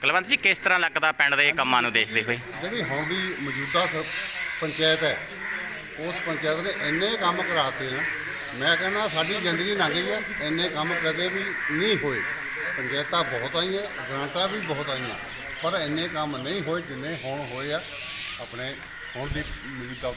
ਕੁਲਵੰਤ ਜੀ, ਕਿਸ ਤਰ੍ਹਾਂ ਲੱਗਦਾ ਪਿੰਡ ਦੇ ਕੰਮਾਂ ਨੂੰ ਦੇਖਦੇ ਹੋਏ? ਜਿਹੜੀ ਹੁਣ ਦੀ ਮੌਜੂਦਾ ਸਰ ਪੰਚਾਇਤ ਹੈ, ਉਸ ਪੰਚਾਇਤ ਨੇ ਇੰਨੇ ਕੰਮ ਕਰਾਤੇ ਨਾ ਮੈਂ ਕਹਿੰਦਾ ਸਾਡੀ ਜ਼ਿੰਦਗੀ ਲੰਘ ਗਈ ਆ, ਇੰਨੇ ਕੰਮ ਕਦੇ ਵੀ ਨਹੀਂ ਹੋਏ। ਪੰਚਾਇਤਾਂ ਬਹੁਤ ਆਈਆਂ, ਗ੍ਰਾਂਟਾਂ ਵੀ ਬਹੁਤ ਆਈਆਂ, ਪਰ ਇੰਨੇ ਕੰਮ ਨਹੀਂ ਹੋਏ ਜਿੰਨੇ ਹੁਣ ਹੋਏ ਆ, ਆਪਣੇ ਹੁਣ ਦੀ ਮੌਜੂਦਾ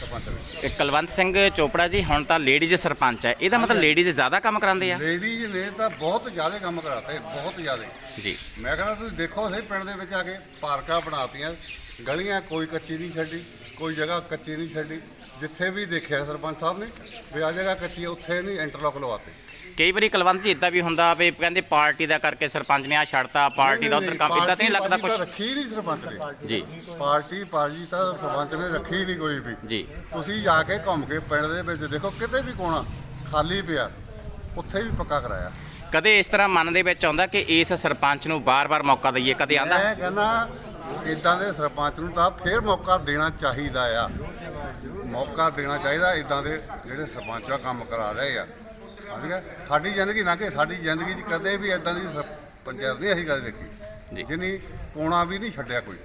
ਸਰਪੰਚ ਨੇ। ਇਹ ਕੁਲਵੰਤ ਸਿੰਘ ਚੋਪੜਾ ਜੀ ਹੁਣ ਤਾਂ ਲੇਡੀਜ਼ ਸਰਪੰਚ ਹੈ। ਇਹਦਾ ਮਤਲਬ ਲੇਡੀਜ਼ ਜ਼ਿਆਦਾ ਕੰਮ ਕਰਾਉਂਦੇ ਆ? ਲੇਡੀਜ਼ ਨੇ ਤਾਂ ਬਹੁਤ ਜ਼ਿਆਦਾ ਕੰਮ ਕਰਾਤੇ ਬਹੁਤ ਜ਼ਿਆਦਾ। ਜੀ। ਮੈਂ ਕਹਿੰਦਾ ਤੁਸੀਂ ਦੇਖੋ ਸਹੀ ਪਿੰਡ ਦੇ ਵਿੱਚ ਆ ਕੇ ਪਾਰਕਾਂ ਬਣਾਤੀਆਂ ਗਲੀਆਂ ਕੋਈ ਕੱਚੀ ਨਹੀਂ ਛੱਡੀ ਕੋਈ ਜਗ੍ਹਾ ਕੱਚੀ ਨਹੀਂ ਛੱਡੀ। ਜਿੱਥੇ ਵੀ ਦੇਖਿਆ ਸਰਪੰਚ ਸਾਹਿਬ ਨੇ ਵੀ ਆ ਜਗ੍ਹਾ ਕੱਚੀ ਹੈ, ਉੱਥੇ ਨਹੀਂ ਇੰਟਰਲੌਕ ਲਵਾਤੇ। ਕਈ ਵਾਰੀ ਕੁਲਵੰਤ ਜੀ ਇਦਾਂ ਵੀ ਹੁੰਦਾ ਵੀ ਕਹਿੰਦੇ ਪਾਰਟੀ ਦਾ ਕਰਕੇ ਸਰਪੰਚ ਨੇ ਆ ਛੱਡਤਾ ਪਾਰਟੀ ਦਾ ਉਧਰ ਕੰਮ ਇਦਾਂ ਤਾਂ ਨਹੀਂ ਲੱਗਦਾ ਕੁਝ ਰੱਖੀ ਨਹੀਂ ਸਰਪੰਚ ਨੇ। ਜੀ। ਪਾਰਟੀ ਪਾਰਟੀ ਤਾਂ ਸਰਪੰਚ ਨੇ ਰੱਖੀ ਨਹੀਂ ਕੋਈ ਵੀ। ਜੀ। ਤੁਸੀਂ ਜਾ ਕੇ ਘੁੰਮ ਕੇ ਪਿੰਡ ਦੇ ਵਿੱਚ ਦੇਖੋ ਕਿਤੇ ਵੀ ਕੋਣਾ ਖਾਲੀ ਪਿਆ ਉੱਥੇ ਵੀ ਪੱਕਾ ਕਰਾਇਆ। ਕਦੇ ਇਸ ਤਰ੍ਹਾਂ ਮਨ ਦੇ ਵਿੱਚ ਆਉਂਦਾ ਕਿ ਇਸ ਸਰਪੰਚ ਨੂੰ ਬਾਰ-ਬਾਰ ਮੌਕਾ ਦਈਏ ਕਦੇ ਆਂਦਾ? ਮੈਂ ਕਹਿੰਦਾ ਇਦਾਂ ਦੇ ਸਰਪੰਚ ਨੂੰ ਤਾਂ ਫੇਰ ਮੌਕਾ ਦੇਣਾ ਚਾਹੀਦਾ ਆ। ਮੌਕਾ ਦੇਣਾ ਚਾਹੀਦਾ ਇਦਾਂ ਦੇ ਜਿਹੜੇ ਸਰਪੰਚ ਆ ਕੰਮ ਕਰਾ ਰਹੇ ਆ। ਸਮਝ ਗਿਆ? ਸਾਡੀ ਜ਼ਿੰਦਗੀ ਨਾ ਕਿ ਸਾਡੀ ਜ਼ਿੰਦਗੀ 'ਚ ਕਦੇ ਵੀ ਇਦਾਂ ਦੀ ਸਰ- ਪੰਚਾਇਤ ਨਹੀਂ ਅਸੀਂ ਕਦੇ। ਦੇਖੀ। ਜਿਨੀ ਕੋਣਾ ਵੀ ਨਹੀਂ ਛੱਡਿਆ ਕੋਈ।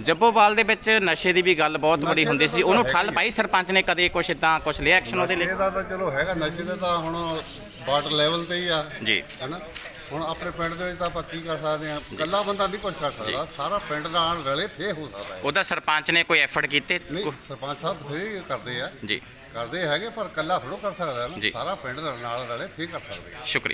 ਜੱਬੋਵਾਲ ਦੇ ਵਿੱਚ ਨਸ਼ੇ ਦੀ ਵੀ ਗੱਲ ਬਹੁਤ ਬੜੀ ਨਸ਼ੇ ਹੁੰਦੀ ਦਾ ਸੀ। ਉਹਨੂੰ ਆ। ਪਾਈ ਸਰਪੰਚ ਨੇ ਕਦੇ ਕੁਛ ਇਦਾਂ ਕੁਛ ਲਿਆ ਐਕਸ਼ਨ ਉਹਦੇ ਲਈ? ਨਸ਼ੇ ਦਾ ਤਾਂ ਚਲੋ ਹੈਗਾ ਨਸ਼ੇ ਦਾ ਤਾਂ ਹੁਣ ਵਾਟਰ ਲੈਵਲ ਤੇ ਹੀ ਆ। ਜੀ। ਹੈਨਾ? ਹੁਣ ਆਪਣੇ ਪਿੰਡ ਦੇ ਵਿੱਚ ਤਾਂ ਆਪਾਂ ਕੀ ਕਰ ਸਕਦੇ ਆ ਇਕੱਲਾ ਬੰਦਾ ਨਹੀਂ ਕੁਝ ਕਰ ਸਕਦਾ। ਸਾਰਾ ਪਿੰਡ ਨਾਲ ਰਲੇ ਫੇ ਹੋ ਸਕਦਾ ਹੈ। ਉਹਦਾ ਸਰਪੰਚ ਨੇ ਕੋਈ ਐਫਰਟ ਕੀਤੇ? ਨਹੀਂ ਸਰਪੰਚ ਸਾਹਿਬ ਬਥੇਰੇ ਕਰਦੇ ਆ। ਜੀ। ਕਰਦੇ ਹੈਗੇ ਪਰ ਇਕੱਲਾ ਥੋੜੋ ਕਰ ਸਕਦਾ। ਨਾ। ਸਾਰਾ ਪਿੰਡ ਨਾਲ ਰਲੇ ਫੇਰ ਕਰ ਸਕਦੇ ਆ। ਸ਼ੁਕਰੀਆ।